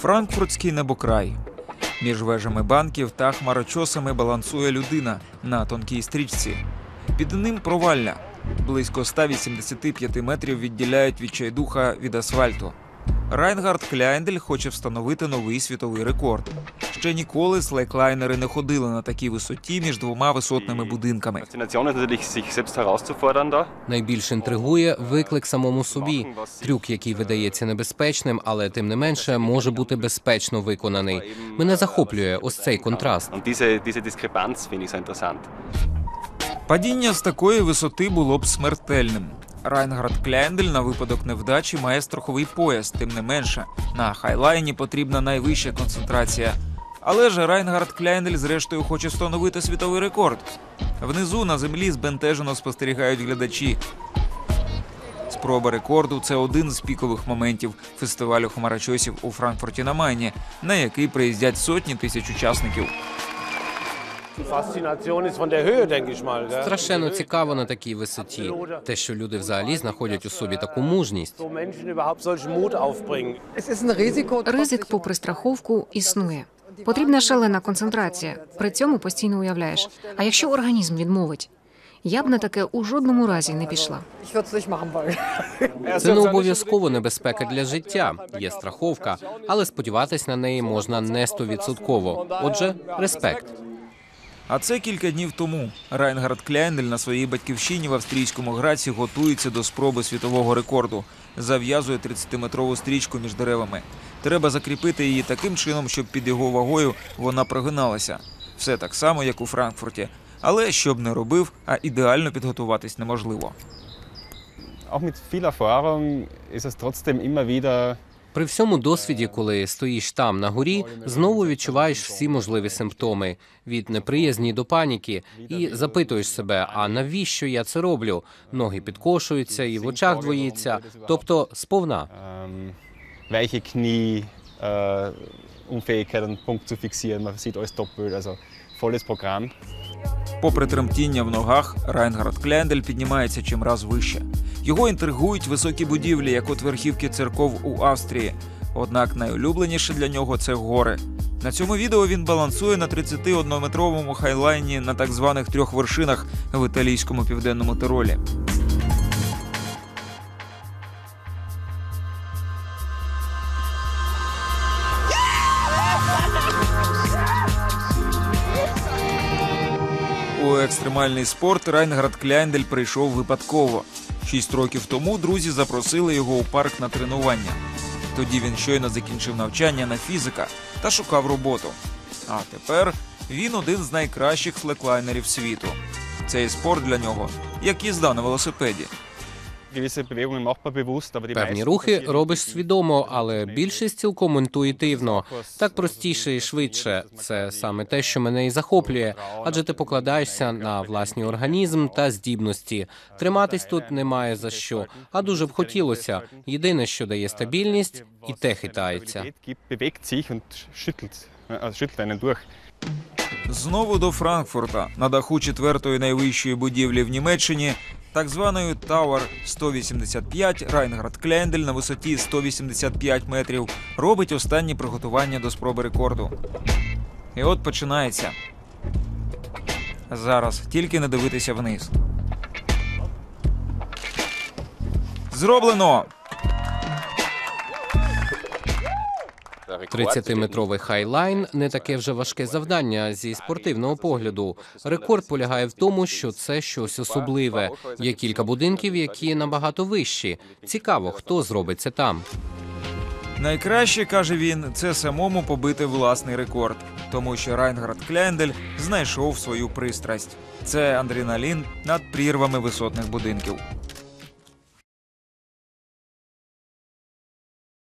Франкфуртський небокрай. Між вежами банків та хмарочосами балансує людина на тонкій стрічці. Під ним провалля. Близько 185 метрів відділяють відчайдуха від асфальту. Райнгард Кляйндель хоче встановити новий світовий рекорд. Ще ніколи слайклайнери не ходили на такій висоті між двома висотними будинками. Найбільш інтригує виклик самому собі. Трюк, який видається небезпечним, але тим не менше може бути безпечно виконаний. Мене захоплює ось цей контраст. Падіння з такої висоти було б смертельним. Райнгард Кляйндель на випадок невдачі має страховий пояс, тим не менше. На хайлайні потрібна найвища концентрація. Але ж Райнгард Кляйндель зрештою хоче встановити світовий рекорд. Внизу на землі збентежено спостерігають глядачі. Спроба рекорду це один з пікових моментів фестивалю хмарочосів у Франкфурті на Майні, на який приїздять сотні тисяч учасників. Страшенно цікаво на такій висоті. Те, що люди взагалі знаходять у собі таку мужність. Ризик, попри страховку, існує. Потрібна шалена концентрація. При цьому постійно уявляєш. А якщо організм відмовить? Я б на таке у жодному разі не пішла. Це не обов'язково небезпека для життя. Є страховка, але сподіватись на неї можна не стовідсотково. Отже, респект. А це кілька днів тому. Райнгард Кляйндель на своїй батьківщині в австрійському граці готується до спроби світового рекорду. Зав'язує 30-метрову стрічку між деревами. Треба закріпити її таким чином, щоб під його вагою вона прогиналася. Все так само, як у Франкфурті. Але що б не робив, а ідеально підготуватись неможливо. Auch mit viel Erfahrung ist es trotzdem immer wieder При всьому досвіді, коли стоїш там на горі, знову відчуваєш всі можливі симптоми від неприязні до паніки, і запитуєш себе: а навіщо я це роблю? Ноги підкошуються і в очах двоїться, тобто сповна. Weiche Knie, äh, Unfähigkeit, einen Punkt zu fixieren. Man sieht alles doppelt, also volles Programm. Попри тремтіння в ногах, Райнгард Кляйндель піднімається чимраз вище. Його інтригують високі будівлі, як от верхівки церков у Австрії. Однак найулюбленіше для нього це гори. На цьому відео він балансує на 31-метровому хайлайні на так званих трьох вершинах в італійському південному Тиролі. У екстремальний спорт Райнград Кляйндель прийшов випадково. Шість років тому друзі запросили його у парк на тренування. Тоді він щойно закінчив навчання на фізика та шукав роботу. А тепер він один з найкращих флеклайнерів світу. Цей спорт для нього як їзда на велосипеді. Певні рухи робиш свідомо, але більшість цілком інтуїтивно. Так простіше і швидше. Це саме те, що мене і захоплює, адже ти покладаєшся на власний організм та здібності. Триматись тут немає за що, а дуже б хотілося. Єдине, що дає стабільність, і те хитається. Durch. Знову до Франкфурта на даху четвертої найвищої будівлі в Німеччині, так званою Tower 185, Райнград Кляйндель на висоті 185 метрів робить останні приготування до спроби рекорду. І от починається. Зараз тільки не дивитися вниз. Зроблено! 30-метровий хайлайн не таке вже важке завдання зі спортивного погляду. Рекорд полягає в тому, що це щось особливе. Є кілька будинків, які набагато вищі. Цікаво, хто зробить це там. Найкраще, каже він, це самому побити власний рекорд, тому що Райнгард Кляйндель знайшов свою пристрасть. Це адреналін над прірвами висотних будинків.